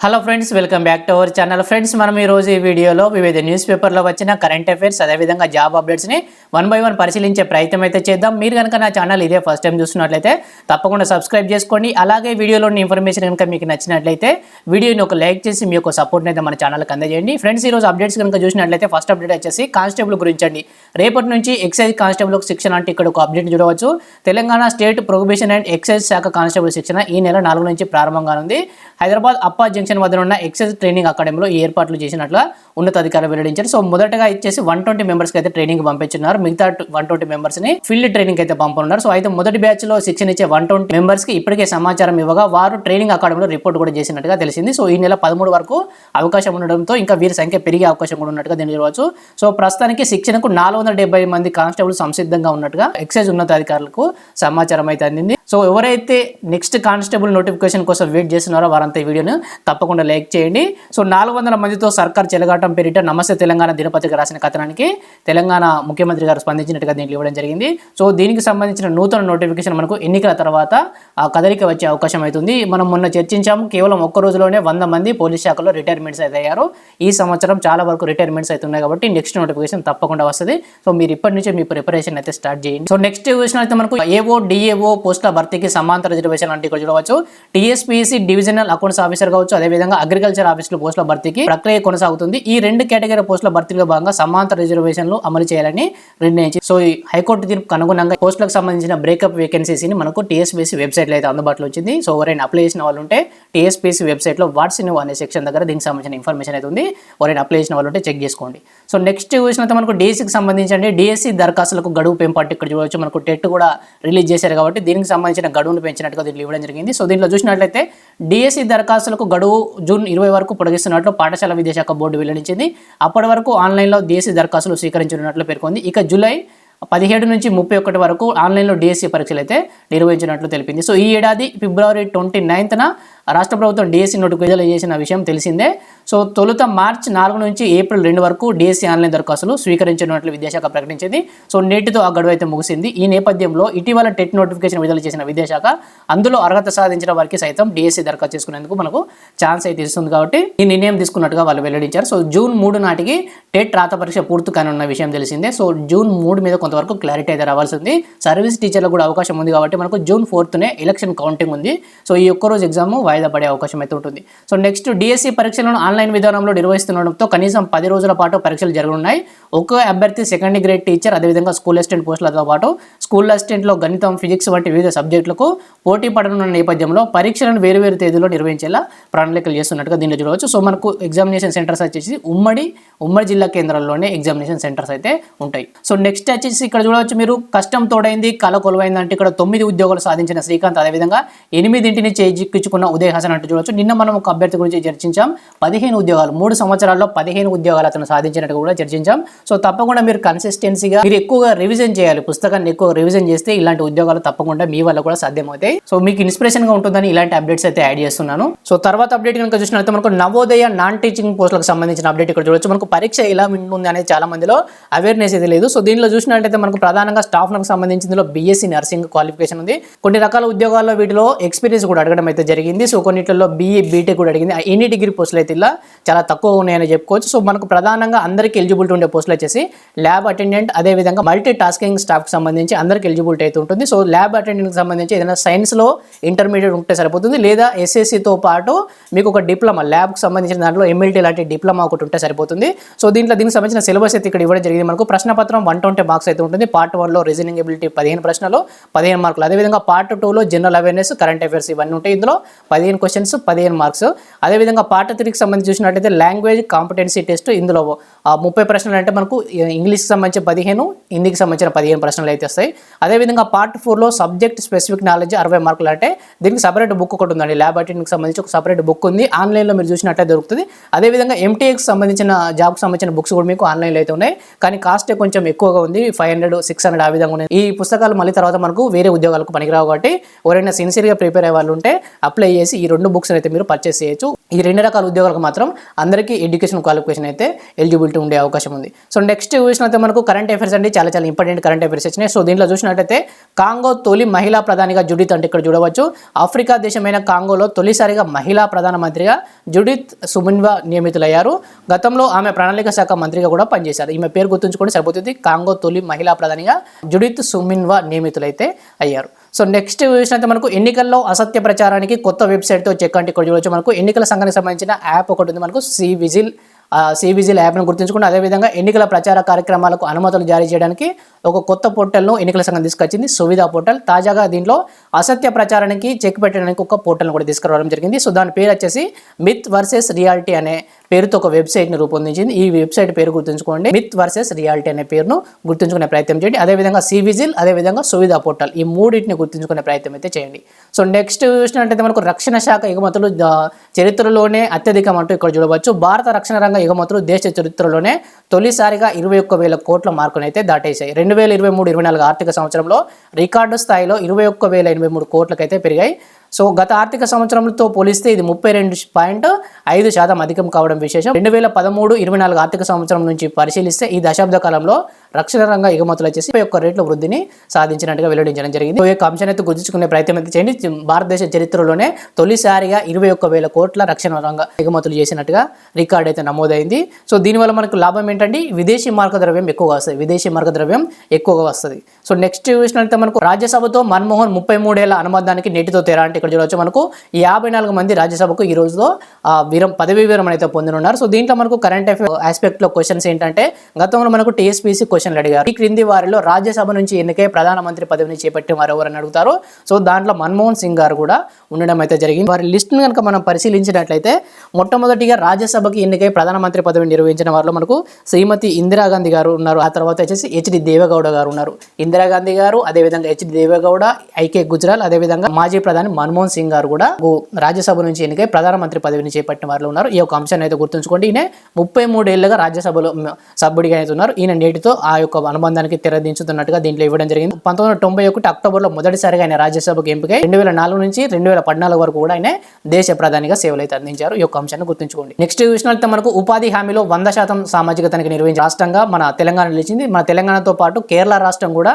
Hello friends welcome back to our channel friends మనం ఈ రోజు ఈ వీడియోలో వివిధ న్యూస్ పేపర్లో వచ్చిన కరెంట్ అఫైర్స్ అదేవిధంగా జాబ్ అప్డేట్స్ని వన్ బై వన్ పరిశీలించే ప్రయత్నం అయితే చేద్దాం. మీరు కనుక నా ఛానల్ ఇదే ఫస్ట్ టైం చూస్తున్నట్లయితే తప్పకుండా సబ్స్క్రైబ్ చేసుకోండి. అలాగే వీడియోలోని ఇన్ఫర్మేషన్ కనుక మీకు నచ్చినట్లయితే వీడియోని ఒక లైక్ చేసి మీ యొక్క సపోర్ట్ని అయితే మన ఛానల్కి అందజేయండి. ఫ్రెండ్స్ ఈ రోజు అప్డేట్స్ కనుక చూసినట్లయితే ఫస్ట్ అప్డేట్ వచ్చేసి కానిస్టేబుల్ గురించి అండి రేపటి నుంచి ఎక్సైజ్ కానిస్టేబుల్ శిక్షణ అంటే ఇక్కడ ఒక అప్డేట్ చూడవచ్చు. Telangana state prohibition and excise శాఖ కానిస్టేబుల్ శిక్షణ ఈ నెల నాలుగు నుంచి ప్రారంభంగా ఉంది. హైదరాబాద్ అప్పా జంక్షన్ వద్ద ఉన్న ఎక్సైజ్ ట్రైనింగ్ అకాడమీలో ఏర్పాట్లు చేసినట్లు ఉన్నతాధికారులు వెల్లడించారు. సో మొదటగా ఇచ్చేసి వన్ ట్వంటీ మెంబర్స్ అయితే ట్రైనింగ్ పంపించున్నారు. మిగతా వన్ ట్వంటీ మెంబర్స్ని ఫీల్డ్ ట్రైనింగ్ అయితే పంపనున్నారు. సో అయితే మొదటి బ్యాచ్లో శిక్షణ ఇచ్చే వన్ ట్వంటీ మెంబర్స్కి ఇప్పటికే సమాచారం ఇవ్వగా వారు ట్రైనింగ్ అకాడమీలో రిపోర్ట్ కూడా చేసినట్టుగా తెలిసింది. సో ఈ నెల పదమూడు వరకు అవకాశం ఉండడంతో ఇంకా వీరి సంఖ్య పెరిగే అవకాశం కూడా ఉన్నట్టుగా దీన్ని చూడవచ్చు సో ప్రస్తుతానికి శిక్షణకు నాలుగు వందల డెబ్బై మంది కానిస్టేబుల్ సంసిద్ధంగా ఉన్నట్టుగా ఎక్సైజ్ ఉన్నతాధికారులకు సమాచారం అయితే అందింది. సో ఎవరైతే నెక్స్ట్ కానిస్టేబుల్ నోటిఫికేషన్ కోసం వెయిట్ చేస్తున్నారో వారంతా ఈ వీడియోను తప్పకుండా లైక్ చేయండి. సో నాలుగు వందల మందితో సర్కార్ చెలగాటం పేరిట నమస్తే తెలంగాణ దినపత్రిక రాసిన కథనానికి తెలంగాణ ముఖ్యమంత్రి గారు స్పందించినట్టుగా దీంట్లో ఇవ్వడం జరిగింది. సో దీనికి సంబంధించిన నూతన నోటిఫికేషన్ మనకు ఎన్నికల తర్వాత ఆ కదలిక వచ్చే అవకాశం అవుతుంది. మనం మొన్న చర్చించాము కేవలం ఒక్క రోజులోనే వంద మంది పోలీస్ శాఖలో రిటైర్మెంట్స్ అయితే అయ్యారు. ఈ సంవత్సరం చాలా వరకు రిటైర్మెంట్స్ అవుతున్నాయి ఉన్నాయి కాబట్టి నెక్స్ట్ నోటిఫికేషన్ తప్పకుండా వస్తుంది. సో మీరు ఇప్పటి నుంచే మీ ప్రిపరేషన్ అయితే స్టార్ట్ చేయండి. సో నెక్స్ట్ క్వశ్చన్ అయితే మనకు ఏఓ డిఏఓ పోస్టుల భర్తీకి సమాంతర రిజర్వేషన్ అంటే ఇక్కడ చూడవచ్చు. టీఎస్పీసీ డివిజనల్ అకౌంట్స్ ఆఫీసర్ కావచ్చు అదేవిధంగా అగ్రికల్చర్ ఆఫీసుల పోస్టుల భర్తీకి ప్రక్రియ కొనసాగుతుంది. ఈ రెండు కేటగిరీ పోస్టుల భర్తీలో భాగంగా సమాంతర రిజర్వేషన్లు అమలు చేయాలని నిర్ణయించి సో ఈ హైకోర్టు తీర్పుకు అనుగుణంగా పోస్టులకు సంబంధించిన బ్రేకప్ వేకెన్సీస్ని మనకు టీఎస్పీసీ వెబ్సైట్లో అయితే అందుబాటులో వచ్చింది. సో ఎవరైనా అప్లై చేసిన వాళ్ళు ఉంటే టీఎస్పీసీ వెబ్సైట్లో వాట్స్ న్యూ అనే సెక్షన్ దగ్గర దీనికి సంబంధించిన ఇన్ఫర్మేషన్ అయితే ఉంది. ఎవరైనా అప్లై చేసిన వాళ్ళు ఉంటే చెక్ చేసుకోండి. సో నెక్స్ట్ చూసినంత మనకు డిఎస్సికి సంబంధించి డిఎస్సి దరఖాస్తులకు గడువు పెంపట్టు ఇక్కడ చూడవచ్చు. మనకు టెట్ కూడా రిలీజ్ చేశారు కాబట్టి దీనికి సంబంధించిన గడువును పెంచినట్టుగా దీంట్లో ఇవ్వడం జరిగింది. సో దీంట్లో చూసినట్లయితే డిఎస్సి దరఖాస్తులకు గడువు జూన్ ఇరవై వరకు పొడిగిస్తున్నట్లు పాఠశాల విద్యాశాఖ బోర్డు వెల్లడించింది. అప్పటి వరకు ఆన్లైన్లో దేశీ దరఖాస్తులు స్వీకరించనున్నట్లు పేర్కొంది. ఇక జూలై పదిహేడు నుంచి ముప్పై ఒకటి వరకు ఆన్లైన్లో డిఎస్సీ పరీక్షలు అయితే నిర్వహించినట్లు తెలిపింది. సో ఈ ఏడాది ఫిబ్రవరి ట్వంటీ నైన్త్న రాష్ట్ర ప్రభుత్వం డిఎస్సి నోటిఫికేషన్ చేసిన విషయం తెలిసిందే. సో తొలుత మార్చి నాలుగు నుంచి ఏప్రిల్ రెండు వరకు డిఎస్సి ఆన్లైన్ దరఖాస్తులు స్వీకరించినట్లు విద్యాశాఖ ప్రకటించింది. సో నేటితో ఆ గడువు అయితే ముగిసింది. ఈ నేపథ్యంలో ఇటీవల టెట్ నోటిఫికేషన్ విడుదల చేసిన విద్యాశాఖ అందులో అర్హత సాధించిన వారికి సైతం డిఎస్సి దరఖాస్తు చేసుకునేందుకు మనకు ఛాన్స్ అయితే ఇస్తుంది కాబట్టి ఈ నిర్ణయం తీసుకున్నట్టుగా వాళ్ళు వెల్లడించారు. సో జూన్ మూడు నాటికి టెట్ రాత పరీక్ష పూర్తి కానున్న విషయం తెలిసిందే. సో జూన్ మూడు మీద కొంతవరకు క్లారిటీ అయితే రావాల్సి ఉంది. సర్వీస్ టీచర్లకు కూడా అవకాశం ఉంది కాబట్టి మనకు జూన్ ఫోర్త్నే ఎలక్షన్ కౌంటింగ్ ఉంది. సో ఈ ఒక్క రోజు ఎగ్జామ్ వాయిదా పడే అవకాశం అయితే ఉంటుంది. సో నెక్స్ట్ డిఎస్సి పరీక్షలను ఆన్లైన్ విధానంలో నిర్వహిస్తుండడంతో కనీసం పది రోజుల పాటు పరీక్షలు జరగనున్నాయి. ఒక అభ్యర్థి సెకండ్ గ్రేడ్ టీచర్ అదేవిధంగా స్కూల్ అసిస్టెంట్ పోస్టులతో పాటు స్కూల్ అసిస్టెంట్లో గణితం ఫిజిక్స్ వంటి వివిధ సబ్జెక్టులకు పోటీ పడనున్న నేపథ్యంలో పరీక్షలను వేరువేరు తేదీలో నిర్వహించేలా ప్రణాళికలు చేస్తున్నట్టుగా దీనిలో చూడవచ్చు. సో మనకు ఎగ్జామినేషన్ సెంటర్స్ వచ్చేసి ఉమ్మడి ఉమ్మడి జిల్లా కేంద్రాల్లోనే ఎగ్జామినేషన్ సెంటర్స్ అయితే ఉంటాయి. సో నెక్స్ట్ వచ్చేసి ఇక్కడ చూడవచ్చు మీరు కష్టం తోడైంది కళ కొలువైంది అంటే ఇక్కడ తొమ్మిది ఉద్యోగాలు సాధించిన శ్రీకాంత్ అదేవిధంగా ఎనిమిదింటిని చేజిక్కించుకున్న ఉదయం హాసన్ అంటూ చూడవచ్చు నిన్న మనం ఒక అభ్యర్థి గురించి చర్చించాం. పదిహేను ఉద్యోగాలు మూడు సంవత్సరాల్లో పదిహేను ఉద్యోగాలు అతను సాధించినట్టు కూడా చర్చించాం. సో తప్పకుండా మీరు కన్సిస్టెన్సీగా మీరు ఎక్కువగా రివిజన్ చేయాలి. పుస్తకాన్ని ఎక్కువ రివిజన్ చేస్తే ఇలాంటి ఉద్యోగాలు తప్పకుండా మీ వల్ల కూడా సాధ్యమవుతాయి. సో మీకు ఇన్స్పిరేషన్గా ఉంటుందని ఇలాంటి అప్డేట్స్ అయితే యాడ్ చేస్తున్నాను. సో తర్వాత అప్డేట్ కనుక చూసినట్లయితే మనకు నవోదయ నాన్ టీచింగ్ పోస్టులకు సంబంధించిన అప్డేట్ ఇక్కడ చూడొచ్చు. మనకు పరీక్ష ఎలా ఉంటుంది అనేది చాలా మందిలో అవేర్నెస్ అయితే లేదు. సో దీనిలో చూసినట్లయితే మనకు ప్రధానంగా స్టాఫ్ నాకు సంబంధించిన బిఎస్సీ బీఎస్సీ నర్సింగ్ క్వాలిఫికేషన్ ఉంది. కొన్ని రకాల ఉద్యోగాల్లో వీటిలో ఎక్స్పీరియన్స్ కూడా అడగడం అయితే జరిగింది. సో కొన్నిటిలో బిఏ బీటెక్ కూడా అడిగింది. ఎన్ని డిగ్రీ పోస్టులు అయితే ఇలా చాలా తక్కువ ఉన్నాయని చెప్పుకోవచ్చు. సో మనకు ప్రధానంగా అందరికీ ఎలిజిబిలిటీ ఉండే పోస్టులు వచ్చేసి ల్యాబ్ అటెండెంట్ అదేవిధంగా మల్టీ టాస్కింగ్ స్టాఫ్కి సంబంధించి అందరికీ ఎలిజిబిలిటీ అయితే ఉంటుంది. సో ల్యాబ్ అటెండెంట్కి సంబంధించి ఏదైనా సైన్స్లో ఇంటర్మీడియట్ ఉంటే సరిపోతుంది. లేదా ఎస్ఎస్సితో పాటు మీకు ఒక డిప్లొమా ల్యాబ్కి సంబంధించిన దాంట్లో ఎంఎల్టీ లాంటి డిప్లొమా ఒకటి ఉంటే సరిపోతుంది. సో దీంట్లో దీనికి సంబంధించిన సిలబస్ అయితే ఇక్కడ ఇవ్వడం జరిగింది మనకు. ప్రశ్నపత్రం వన్ ట్వంటీ మార్క్స్ అయితే ఉంటుంది. పార్ట్ వన్లో రీజనింగ్ ఎబిలిటీ పదిహేను ప్రశ్నలు పదిహేను మార్కులు. అదేవిధంగా పార్ట్ టూలో జనరల్ అవేర్నెస్ కరెంట్ అఫైర్స్ ఇవన్నీ ఉంటాయి ఇందులో. పదిహేను క్వశ్చన్స్ పదిహేను మార్క్స్ అదేవిధంగా పార్ట్ త్రీకి సంబంధించి చూసినట్టయితే లాంగ్వేజ్ కాంపిటెన్సీ టెస్ట్ ఇందులో. ముప్పై ప్రశ్నలు అంటే మనకు ఇంగ్లీష్కి సంబంధించిన పదిహేను హిందీకి సంబంధించిన పదిహేను ప్రశ్నలు అయితే వస్తాయి. అదేవిధంగా పార్ట్ ఫోర్లో సబ్జెక్ట్ స్పెసిఫిక్ నాలెడ్జ్ అరవై మార్కులు అంటే దీనికి సపరేట్ బుక్ ఒకటి ఉందండి. ల్యాబ్ అటెండ్కి సంబంధించి ఒక సపరేట్ బుక్ ఉంది. ఆన్లైన్లో మీరు చూసినట్లయితే దొరుకుతుంది. అదేవిధంగా ఎంటీఎక్స్ సంబంధించిన జాబ్కి సంబంధించిన బుక్స్ కూడా మీకు ఆన్లైన్లో అయితే ఉన్నాయి. కానీ కాస్ట్ కొంచెం ఎక్కువగా ఉంది. ఫైవ్ హండ్రెడ్ సిక్స్ హండ్రెడ్ ఆ విధంగా ఉన్నాయి. ఈ పుస్తకాలు మళ్ళీ తర్వాత మనకు వేరే ఉద్యోగాలకు పనికిరావు కాబట్టి ఎవరైనా సిన్సియర్గా ప్రిపేర్ అయ్యే వాళ్ళు ఉంటే అప్లై చేసి చేసి ఈ రెండు బుక్స్ అయితే మీరు పర్చేస్ చేయొచ్చు. ఈ రెండు రకాల ఉద్యోగాలకు మాత్రం అందరికీ ఎడ్యుకేషన్ క్వాలిఫికేషన్ అయితే ఎలిజిబిలిటీ ఉండే అవకాశం ఉంది. సో నెక్స్ట్ చూసినట్లయితే మనకు కరెంట్ అఫైర్స్ అండి. చాలా చాలా ఇంపార్టెంట్ కరెంట్ అఫైర్స్ వచ్చినాయి. సో దీంట్లో చూసినట్లయితే కాంగో తొలి మహిళా ప్రధానిగా జుడిత్ అంటే ఇక్కడ చూడవచ్చు. ఆఫ్రికా దేశమైన కాంగోలో తొలిసారిగా మహిళా ప్రధానమంత్రిగా జుడిత్ సుమిన్వా నియమితులయ్యారు. గతంలో ఆమె ప్రణాళిక శాఖ మంత్రిగా కూడా పనిచేశారు. ఈమె పేరు గుర్తుంచుకోండి సరిపోతుంది. కాంగో తొలి మహిళా ప్రధానిగా జుడిత్ సుమిన్వా నియమితులైతే అయ్యారు. సో నెక్స్ట్ చూసినంత మనకు ఎన్నికల్లో అసత్య ప్రచారానికి కొత్త వెబ్సైట్తో చెక్ అంటే ఇక్కడ చూడవచ్చు మనకు ఎన్నికల సంఘానికి సంబంధించిన యాప్ ఒకటి ఉంది. మనకు సి విజిల్ సి విజిల్ యాప్ను గుర్తుంచుకుంటే అదేవిధంగా ఎన్నికల ప్రచార కార్యక్రమాలకు అనుమతులు జారీ చేయడానికి ఒక కొత్త పోర్టల్ను ఎన్నికల సంఘం తీసుకొచ్చింది. సువిధా పోర్టల్. తాజాగా దీంట్లో అసత్య ప్రచారానికి చెక్ పెట్టడానికి ఒక పోర్టల్ను కూడా తీసుకురావడం జరిగింది. సో దాని పేరు వచ్చేసి మిత్ వర్సెస్ రియాలిటీ అనే పేరుతో ఒక వెబ్సైట్ని రూపొందించింది. ఈ వెబ్సైట్ పేరు గుర్తుంచుకోండి. మిత్ వర్సెస్ రియాలిటీ అనే పేరును గుర్తుంచుకునే ప్రయత్నం చేయండి. అదేవిధంగా సివిజిల్ అదేవిధంగా సువిధా పోర్టల్ ఈ మూడింటిని గుర్తుంచుకునే ప్రయత్నం అయితే చేయండి. సో నెక్స్ట్ చూసినట్టయితే మనకు రక్షణ శాఖ ఎగుమతులు చరిత్రలోనే అత్యధికం అంటూ ఇక్కడ చూడవచ్చు. భారత రక్షణ రంగ ఎగుమతులు దేశ చరిత్రలోనే తొలిసారిగా ఇరవై ఒక్క వేల కోట్ల మార్కును అయితే దాటేశాయి. రెండు వేల ఇరవై మూడు ఇరవై నాలుగు ఆర్థిక సంవత్సరంలో రికార్డు స్థాయిలో ఇరవై ఒక్క వేల ఎనభై మూడు కోట్లకైతే పెరిగాయి. సో గత ఆర్థిక సంవత్సరంతో పోలిస్తే ఇది ముప్పై రెండు పాయింట్ ఐదు శాతం అధికం కావడం విశేషం. రెండు వేల పదమూడు ఇరవై నాలుగు ఆర్థిక సంవత్సరం నుంచి పరిశీలిస్తే ఈ దశాబ్ద కాలంలో రక్షణ రంగ ఎగుమతులు వచ్చేసి యొక్క ఒక్క రేట్ల వృద్ధిని సాధించినట్టుగా వెల్లడించడం జరిగింది. ఈ యొక్క అంశాన్ని అయితే గుర్తించుకునే ప్రయత్నం అయితే చేయండి. భారతదేశ చరిత్రలోనే తొలిసారిగా ఇరవై ఒక్క వేల కోట్ల రక్షణ రంగ ఎగుమతులు చేసినట్టుగా రికార్డ్ అయితే నమోదైంది. సో దీనివల్ల మనకు లాభం ఏంటంటే విదేశీ మార్గ ద్రవ్యం ఎక్కువగా వస్తుంది. విదేశీ మార్గ ద్రవ్యం ఎక్కువగా వస్తుంది. సో నెక్స్ట్ చూసినట్లయితే మనకు రాజ్యసభతో మన్మోహన్ ముప్పై మూడేళ్ళ అనుబంధానికి నేటితో తేరా అంటే ఇక్కడ చూడవచ్చు మనకు యాభై నాలుగు మంది రాజ్యసభకు ఈ రోజులో విరం వీరం పదవీ విరమణ అయితే పొందనున్నారు. సో దీంట్లో మనకు కరెంట్ అఫేర్ ఆస్పెక్ట్లో క్వశ్చన్స్ ఏంటంటే గతంలో మనకు టీఎస్పీసీ క్వశ్చన్లు అడిగారు. ఈ క్రింది వారిలో రాజ్యసభ నుంచి ఎన్నికై ప్రధానమంత్రి పదవిని చేపట్టిన వారు ఎవరని అడుగుతారు. సో దాంట్లో మన్మోహన్ సింగ్ గారు కూడా ఉండడం అయితే జరిగింది. వారి లిస్ట్ను కనుక మనం పరిశీలించినట్లయితే మొట్టమొదటిగా రాజ్యసభకి ఎన్నికై ప్రధానమంత్రి పదవిని నిర్వహించిన వారిలో మనకు శ్రీమతి ఇందిరాగాంధీ గారు ఉన్నారు. ఆ తర్వాత వచ్చేసి హెచ్డి దేవేగౌడ గారు ఉన్నారు. ఇందిరాగాంధీ గారు అదేవిధంగా హెచ్ దేవేగౌడ ఐకే గుజరాల్ అదేవిధంగా మాజీ ప్రధాని మన్మోహన్ సింగ్ గారు కూడా రాజ్యసభ నుంచి ఎన్నికై ప్రధానమంత్రి పదవిని చేపట్టిన వారు ఉన్నారు. ఈ యొక్క అంశాన్ని అయితే గుర్తుంచుకోండి. ఈయన ముప్పై మూడేళ్ళుగా రాజ్యసభలో సభ్యుడిగా అయితే ఉన్నారు. ఈయన నేటితో ఆ యొక్క అనుబంధానికి తెరదించుతున్నట్టుగా దీంట్లో ఇవ్వడం జరిగింది. పంతొమ్మిది వందల తొంభై ఒకటి అక్టోబర్లో మొదటిసారిగా ఆయన రాజ్యసభకు ఎంపికై రెండు వేల నాలుగు నుంచి రెండు వేల పద్నాలుగు వరకు కూడా ఆయన దేశ ప్రధానిగా సేవలు అయితే అందించారు. ఈ యొక్క అంశాన్ని గుర్తుంచుకోండి. నెక్స్ట్ చూసినట్లయితే మనకు ఉపాధి హామీలో వంద శాతం సామాజిక తనిఖీ నిర్వహించిన రాష్ట్రంగా మన తెలంగాణ నిలిచింది. మన తెలంగాణతో పాటు కేరళ రాష్ట్రం కూడా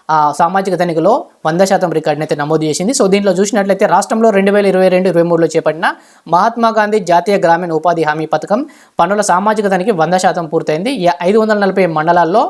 సామాజిక తనిఖీలో వంద శాతం రికార్డుని అయితే నమోదు చేసింది. సో దీంట్లో చూసినట్లయితే రాష్ట్రంలో రెండు వేల ఇరవై రెండు ఇరవై మూడులో చేపట్టిన మహాత్మా గాంధీ జాతీయ గ్రామీణ ఉపాధి హామీ పథకం పనుల సామాజిక తనిఖీ వంద శాతం పూర్తయింది. ఐదు వందల నలభై మండలాల్లో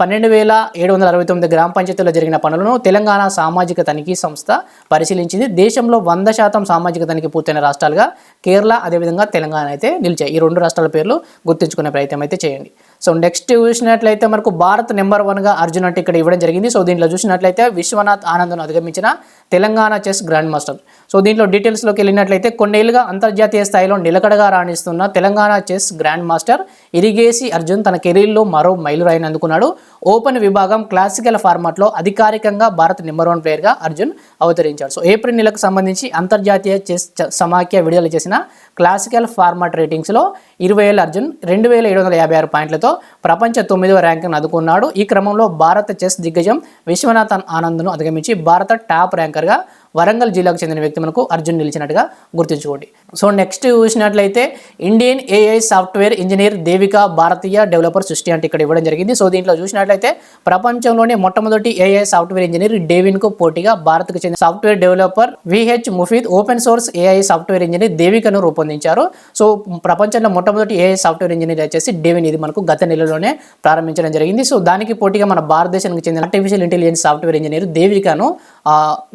పన్నెండు వేల ఏడు వందల అరవై తొమ్మిది గ్రామ పంచాయతీల్లో జరిగిన పనులను తెలంగాణ సామాజిక తనిఖీ సంస్థ పరిశీలించింది. దేశంలో వంద శాతం సామాజిక తనిఖీ పూర్తయిన రాష్ట్రాలుగా కేరళ అదేవిధంగా తెలంగాణ అయితే నిలిచాయి. ఈ రెండు రాష్ట్రాల పేర్లు గుర్తుంచుకునే ప్రయత్నం అయితే చేయండి. సో నెక్స్ట్ చూసినట్లయితే మనకు భారత్ నెంబర్ వన్గా అర్జున్ అంటే ఇక్కడ ఇవ్వడం జరిగింది. సో దీంట్లో చూసినట్లయితే విశ్వనాథ్ ఆనంద్ను అధిగమించిన Telangana chess grand master. So దీంట్లో డీటెయిల్స్లోకి వెళ్ళినట్లయితే కొన్నేళ్ళుగా అంతర్జాతీయ స్థాయిలో నిలకడగా రాణిస్తున్న Telangana chess grand master Erigaisi Arjun తన కెరీర్లో మరో మైలురాయిని అందుకున్నాడు. ఓపెన్ విభాగం క్లాసికల్ ఫార్మాట్లో అధికారికంగా భారత్ నెంబర్ వన్ ప్లేయర్గా అర్జున్ అవతరించాడు. సో ఏప్రిల్ నెలకు సంబంధించి అంతర్జాతీయ చెస్ చ- సమాఖ్య విడుదల చేసిన క్లాసికల్ ఫార్మాట్ రేటింగ్స్లో ఇరవై ఏళ్ళ అర్జున్ రెండు వేల ఏడు వందల యాభై ఆరు పాయింట్లతో ప్రపంచ తొమ్మిదవ ర్యాంకింగ్ అందుకున్నాడు ఈ క్రమంలో భారత చెస్ దిగ్గజం విశ్వనాథన్ ఆనంద్ను అధిగమించి భారత టాప్ ర్యాంకర్గా వరంగల్ జిల్లాకు చెందిన వ్యక్తి మనకు అర్జున్ నిలిచినట్టుగా గుర్తుంచుకోండి. సో నెక్స్ట్ చూసినట్లయితే Indian AI software engineer Devika భారతీయ డెవలపర్ సృష్టి అంటే ఇక్కడ ఇవ్వడం జరిగింది. సో దీంట్లో చూసినట్లయితే ప్రపంచంలోనే మొట్టమొదటి ఏఐ సాఫ్ట్వేర్ ఇంజనీర్ డేవిన్కు పోటీగా భారత్కు చెందిన software developer VH Mufeed open source AI software engineer దేవికను రూపొందించారు. సో ప్రపంచంలో మొట్టమొదటి ఏఐ సాఫ్ట్వేర్ ఇంజనీర్ వచ్చేసి డేవిన్. ఇది మనకు గత నెలలోనే ప్రారంభించడం జరిగింది. సో దానికి పోటీగా మన భారతదేశానికి చెందిన ఆర్టిఫిషియల్ ఇంటెలిజెన్స్ సాఫ్ట్వేర్ ఇంజనీర్ దేవికను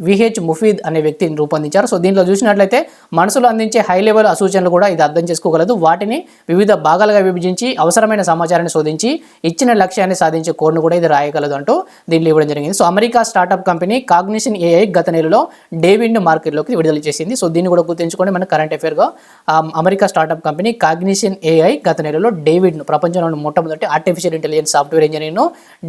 విహెచ్ ముఫీద్ అనే వ్యక్తిని రూపొందించారు. సో దీంట్లో చూసినట్లయితే మనసులో అందించే హై లెవెల్ సూచనలు కూడా ఇది అర్థం చేసుకోగలదు. వాటిని వివిధ భాగాలుగా విభజించి అవసరమైన సమాచారాన్ని శోధించి ఇచ్చిన లక్ష్యాన్ని సాధించే కోడ్ను కూడా ఇది రాయగలదు అంటూ దీంట్లో ఇవ్వడం జరిగింది. So America startup company Cognition AI గత నెలలో డేవిడ్ మార్కెట్లోకి విడుదల చేసింది. సో దీన్ని కూడా గుర్తుంచుకొని మన current అఫేర్గా America startup company Cognition AI గత నెలలో డేవిడ్ను ప్రపంచంలోని మొట్టమొదటి ఆర్టిఫిషియల్ ఇంటెలిజెన్స్ సాఫ్ట్వేర్ ఇంజనీర్ను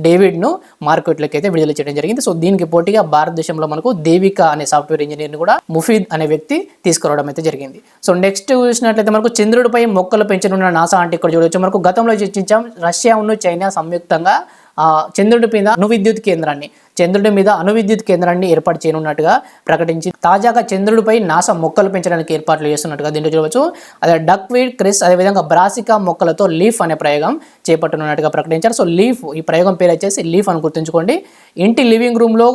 డేవిడ్ను మార్కెట్లోకి అయితే విడుదల చేయడం జరిగింది. సో దీనికి పోటీగా భారతదేశం విషయంలో మనకు దేవిక అనే సాఫ్ట్వేర్ ఇంజనీర్ని కూడా ముఫీద్ అనే వ్యక్తి తీసుకురావడం అయితే జరిగింది. సో నెక్స్ట్ చూసినట్లయితే మనకు చంద్రుడిపై మొక్కలు పెంచనున్న నాసా అంటే ఇక్కడ చూడవచ్చు మనకు గతంలో చర్చించాం రష్యా ఉన్న చైనా సంయుక్తంగా ఆ, చంద్రుడి మీద అణు విద్యుత్ కేంద్రాన్ని. చంద్రుడి మీద అణు విద్యుత్ కేంద్రాన్ని ఏర్పాటు చేయనున్నట్టుగా ప్రకటించి తాజాగా చంద్రుడిపై నాసా మొక్కలు పెంచడానికి ఏర్పాట్లు చేస్తున్నట్టుగా దీంట్లో చూడవచ్చు. అదే డక్వీడ్ క్రిస్ అదేవిధంగా బ్రాసికా మొక్కలతో లీఫ్ అనే ప్రయోగం చేపట్టనున్నట్టుగా ప్రకటించారు. సో లీఫ్ ఈ ప్రయోగం పేరు వచ్చేసి లీఫ్ అని గుర్తుంచుకోండి. ఇంటి లివింగ్ రూమ్లో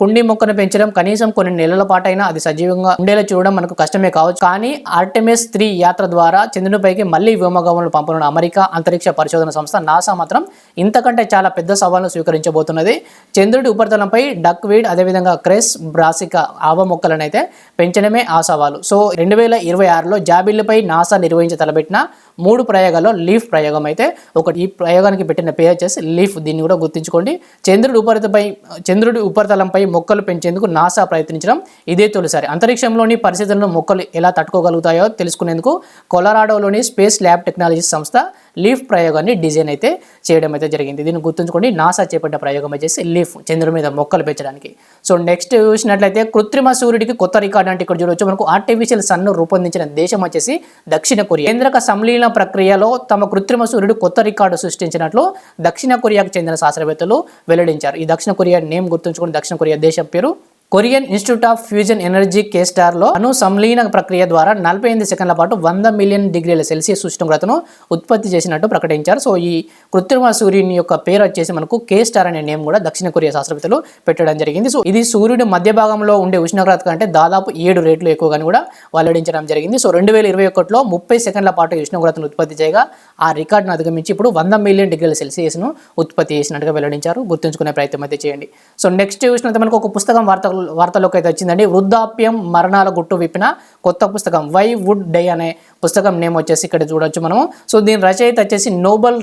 కుండీ మొక్కను పెంచడం కనీసం కొన్ని నెలల పాటైనా అది సజీవంగా ఉండేలా చూడడం మనకు కష్టమే కావచ్చు. కానీ ఆర్టెమిస్ త్రీ యాత్ర ద్వారా చంద్రునిపైకి మళ్ళీ వ్యోమగమనులు పంపనున్న అమెరికా అంతరిక్ష పరిశోధన సంస్థ నాసా మాత్రం ఇంతకంటే చాలా పెద్ద సవాల్ను స్వీకరించబోతున్నది. చంద్రుడి ఉపరితలంపై డక్ వీడ్ అదేవిధంగా క్రెస్ బ్రాసిక ఆవ మొక్కలను అయితే పెంచడమే ఆ సవాలు. సో రెండు వేల ఇరవై ఆరులో జాబిల్లిపై నాసా నిర్వహించి తలపెట్టిన మూడు ప్రయోగాల్లో లీఫ్ ప్రయోగం అయితే ఒకటి. ఈ ప్రయోగానికి పెట్టిన పేరు వచ్చేసి లీఫ్. దీన్ని కూడా గుర్తుంచుకోండి. చంద్రుడి ఉపరితపై చంద్రుడి ఉపరితలంపై మొక్కలు పెంచేందుకు నాసా ప్రయత్నించడం ఇదే తొలిసారి. అంతరిక్షంలోని పరిస్థితులను మొక్కలు ఎలా తట్టుకోగలుగుతాయో తెలుసుకునేందుకు కొలరాడోలోని స్పేస్ ల్యాబ్ టెక్నాలజీ సంస్థ లీఫ్ ప్రయోగాన్ని డిజైన్ అయితే చేయడం అయితే జరిగింది. దీన్ని గుర్తుంచుకోండి. నాసా చేపట్టిన ప్రయోగం వచ్చేసి లీఫ్ చంద్రుడి మీద మొక్కలు పెంచడానికి. సో నెక్స్ట్ చూసినట్లయితే కృత్రిమ సూర్యుడికి కొత్త రికార్డు అంటే ఇక్కడ చూడవచ్చు మనకు ఆర్టిఫిషియల్ సన్ను రూపొందించిన దేశం వచ్చేసి దక్షిణ కొరియా. కేంద్రక సంలీన ప్రక్రియలో తమ కృత్రిమ సూర్యుడు కొత్త రికార్డు సృష్టించినట్లు దక్షిణ కొరియాకు చెందిన శాస్త్రవేత్తలు వెల్లడించారు. ఈ దక్షిణ కొరియా నేమ్ గుర్తుంచుకుని దక్షిణ కొరియా దేశం పేరు Korean institute of fusion energy కేస్టార్లో అణు సంలీన ప్రక్రియ ద్వారా నలభై ఎనిమిది సెకండ్ల పాటు వంద మిలియన్ డిగ్రీల సెల్సియస్ ఉష్ణోగ్రతను ఉత్పత్తి చేసినట్టు ప్రకటించారు. సో ఈ కృత్రిమ సూర్యుని యొక్క పేరు వచ్చేసి మనకు కే స్టార్ అనే నేమ్ కూడా దక్షిణ కొరియా శాస్త్రవేత్తలు పెట్టడం జరిగింది. సో ఇది సూర్యుడు మధ్య భాగంలో ఉండే ఉష్ణోగ్రత కంటే దాదాపు ఏడు రేట్లు ఎక్కువగాని కూడా వెల్లడించడం జరిగింది. సో రెండు వేల ఇరవై ఒకటిలో ముప్పై సెకండ్ల పాటు ఉష్ణోగ్రతను ఉత్పత్తి చేయగా ఆ రికార్డును అధిగమించి ఇప్పుడు వంద మిలియన్ డిగ్రీల సెల్సియస్ను ఉత్పత్తి చేసినట్టుగా వెల్లడించారు. గుర్తుంచుకునే ప్రయత్నం అయితే చేయండి. సో నెక్స్ట్ ఉష్ణోగ్రత మనకు ఒక పుస్తకం వార్తలు వార్తలోకి అయితే వచ్చిందండి. వృద్ధాప్యం మరణాల గుట్టు విప్పిన కొత్త పుస్తకం వై వుడ్ డై అనే పుస్తకం నేమ్ వచ్చేసి ఇక్కడ చూడొచ్చు మనము. సో దీని రచయిత వచ్చేసి నోబెల్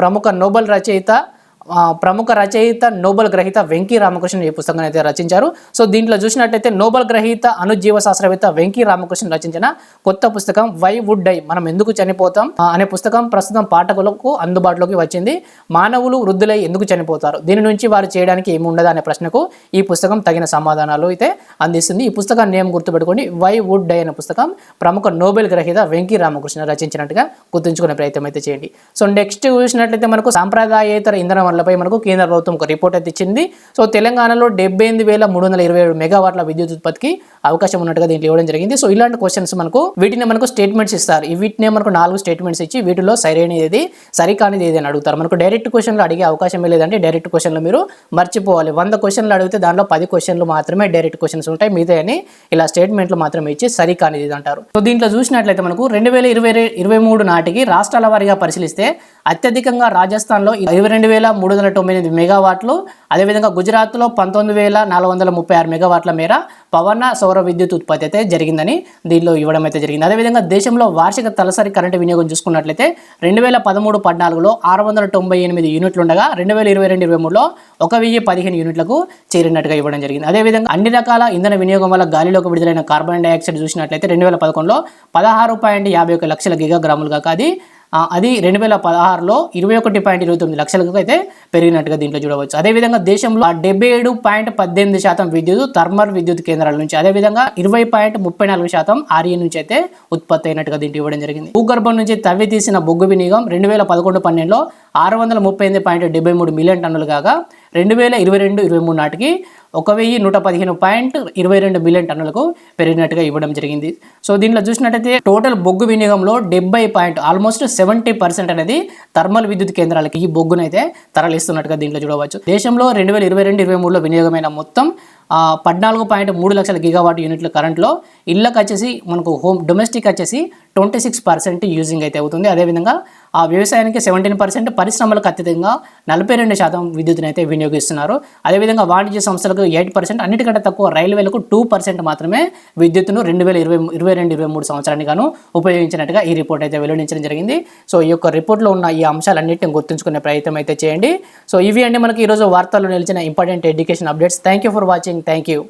ప్రముఖ నోబెల్ రచయిత ప్రముఖ రచయిత నోబెల్ గ్రహీత వెంకీ రామకృష్ణ ఈ పుస్తకాన్ని అయితే రచించారు. సో దీంట్లో చూసినట్టయితే నోబెల్ గ్రహీత అనుజీవ శాస్త్రవేత్త వెంకీ రామకృష్ణ రచించిన కొత్త పుస్తకం వై వుడ్ డై మనం ఎందుకు చనిపోతాం అనే పుస్తకం ప్రస్తుతం పాఠకులకు అందుబాటులోకి వచ్చింది. మానవులు వృద్ధులై ఎందుకు చనిపోతారు దీని నుంచి వారు చేయడానికి ఏమి ఉండదు అనే ప్రశ్నకు ఈ పుస్తకం తగిన సమాధానాలు అయితే అందిస్తుంది. ఈ పుస్తకాన్ని నేమ్ గుర్తుపెట్టుకోండి వై వుడ్ డై అనే పుస్తకం ప్రముఖ నోబెల్ గ్రహీత వెంకీ రామకృష్ణ రచించినట్టుగా గుర్తుంచుకునే ప్రయత్నం అయితే చేయండి. సో నెక్స్ట్ చూసినట్లయితే మనకు సాంప్రదాయేతర ఇంధనం వల్ల వనరులపై మనకు కేంద్ర ప్రభుత్వం ఒక రిపోర్ట్ అయితే ఇచ్చింది. సో తెలంగాణలో డెబ్బై ఎనిమిది వేల మూడు వందల ఇరవై ఏడు మెగావాట్ల విద్యుత్ ఉత్పత్తికి అవకాశం ఉన్నట్టుగా దీంట్లో ఇవ్వడం జరిగింది. సో ఇలాంటి క్వశ్చన్స్ మనకు వీటిని మనకు స్టేట్మెంట్స్ ఇస్తారు. ఈ మనకు నాలుగు స్టేట్మెంట్స్ ఇచ్చి వీటిలో సరైనది ఏది సరికానిది ఏది అని అడుగుతారు. మనకు డైరెక్ట్ క్వశ్చన్లు అడిగే అవకాశం లేదంటే డైరెక్ట్ క్వశ్చన్లు మీరు మర్చిపోవాలి. వంద క్వశ్చన్లు అడిగితే దానిలో పది క్వశ్చన్లు మాత్రమే డైరెక్ట్ క్వశ్చన్స్ ఉంటాయి. మిగతా అని ఇలా స్టేట్మెంట్లు మాత్రమే ఇచ్చి సరికానిది ఇది అంటారు. సో దీంట్లో చూసినట్లయితే మనకు రెండు వేల ఇరవై ఇరవై మూడు నాటికి రాష్ట్రాల వారీగా పరిశీలిస్తే అత్యధికంగా రాజస్థాన్లో ఇరవై రెండు వేల మూడు వందల తొంభై ఎనిమిది మెగావాట్లు అదేవిధంగా గుజరాత్లో పంతొమ్మిది వేల నాలుగు వందల ముప్పై ఆరు మెగావాట్ల మేర పవన సౌర విద్యుత్ ఉత్పత్తి అయితే జరిగిందని దీనిలో ఇవ్వడం అయితే జరిగింది. అదేవిధంగా దేశంలో వార్షిక తలసరి కరెంటు వినియోగం చూసుకున్నట్లయితే రెండు వేల పదమూడు పద్నాలుగులో ఆరు వందల తొంభై ఎనిమిది యూనిట్లు ఉండగా రెండు వేల ఇరవై రెండు ఇరవై మూడులో ఒక వెయ్యి పదిహేను యూనిట్లకు చేరినట్టుగా ఇవ్వడం జరిగింది. అదేవిధంగా అన్ని రకాల ఇంధన వినియోగం వల్ల గాలిలోకి విడుదలైన కార్బన్ డైఆక్సైడ్ చూసినట్లయితే రెండు వేల పదకొండులో పదహారు పాయింట్ యాభై ఒక లక్షల గిగాగ్రాములుగా కాదు ఆ, అది రెండు వేల పదహారులో ఇరవై ఒకటి పాయింట్ ఇరవై తొమ్మిది లక్షలకు అయితే పెరిగినట్టుగా దీంట్లో చూడవచ్చు. అదేవిధంగా దేశంలో డెబ్బై ఏడు పాయింట్ పద్దెనిమిది శాతం విద్యుత్ థర్మల్ విద్యుత్ కేంద్రాల నుంచి అదేవిధంగా ఇరవై పాయింట్ ముప్పై నాలుగు శాతం ఆర్ఏ నుంచి అయితే ఉత్పత్తి అయినట్టుగా దీంట్లో ఇవ్వడం జరిగింది. భూగర్భం నుంచి తవ్వి తీసిన బొగ్గు వినియోగం రెండు వేల పదకొండు పన్నెండులో ఆరు వందల ముప్పై ఎనిమిది పాయింట్ డెబ్బై మూడు మిలియన్ టన్నులు కాగా రెండు వేల ఇరవై రెండు ఇరవై మూడు నాటికి ఒక వెయ్యి నూట పదిహేను పాయింట్ ఇరవై రెండు మిలియన్ టన్నులకు పెరిగినట్టుగా ఇవ్వడం జరిగింది. సో దీంట్లో చూసినట్టయితే టోటల్ బొగ్గు వినియోగంలో డెబ్బై పాయింట్ ఆల్మోస్ట్ సెవెంటీ పర్సెంట్ అనేది థర్మల్ విద్యుత్ కేంద్రాలకి ఈ బొగ్గునైతే తరలిస్తున్నట్టుగా దీంట్లో చూడవచ్చు. దేశంలో రెండు వేల ఇరవై రెండు ఇరవై మూడులో వినియోగమైన మొత్తం పద్నాలుగు పాయింట్ మూడు లక్షల గిగావాట్ యూనిట్ల కరెంట్లో ఇళ్ళకి వచ్చేసి మనకు హోమ్ డొమెస్టిక్ వచ్చేసి ట్వంటీ సిక్స్ పర్సెంట్ యూజింగ్ అయితే అవుతుంది. అదేవిధంగా ఆ వ్యవసాయానికి సెవెంటీన్ పర్సెంట్ పరిశ్రమలకు అత్యధికంగా నలభై రెండు శాతం విద్యుత్తుని అయితే వినియోగిస్తున్నారు. అదేవిధంగా వాణిజ్య సంస్థలకు ఎయిట్ పర్సెంట్ అన్నిటికంటే తక్కువ రైల్వేలకు టూ పర్సెంట్ మాత్రమే విద్యుత్తును రెండు వేల ఇరవై ఇరవై రెండు ఇరవై మూడు సంవత్సరానికి గాను ఉపయోగించినట్టుగా ఈ రిపోర్ట్ అయితే వెల్లడించడం జరిగింది. సో ఈ యొక్క రిపోర్ట్లో ఉన్న ఈ అంశాలన్నింటిని గుర్తుంచుకునే ప్రయత్నం అయితే చేయండి. సో ఇవి అండి మనకి ఈరోజు వార్తల్లో నిలిచిన important education updates. Thank you for watching. Thank you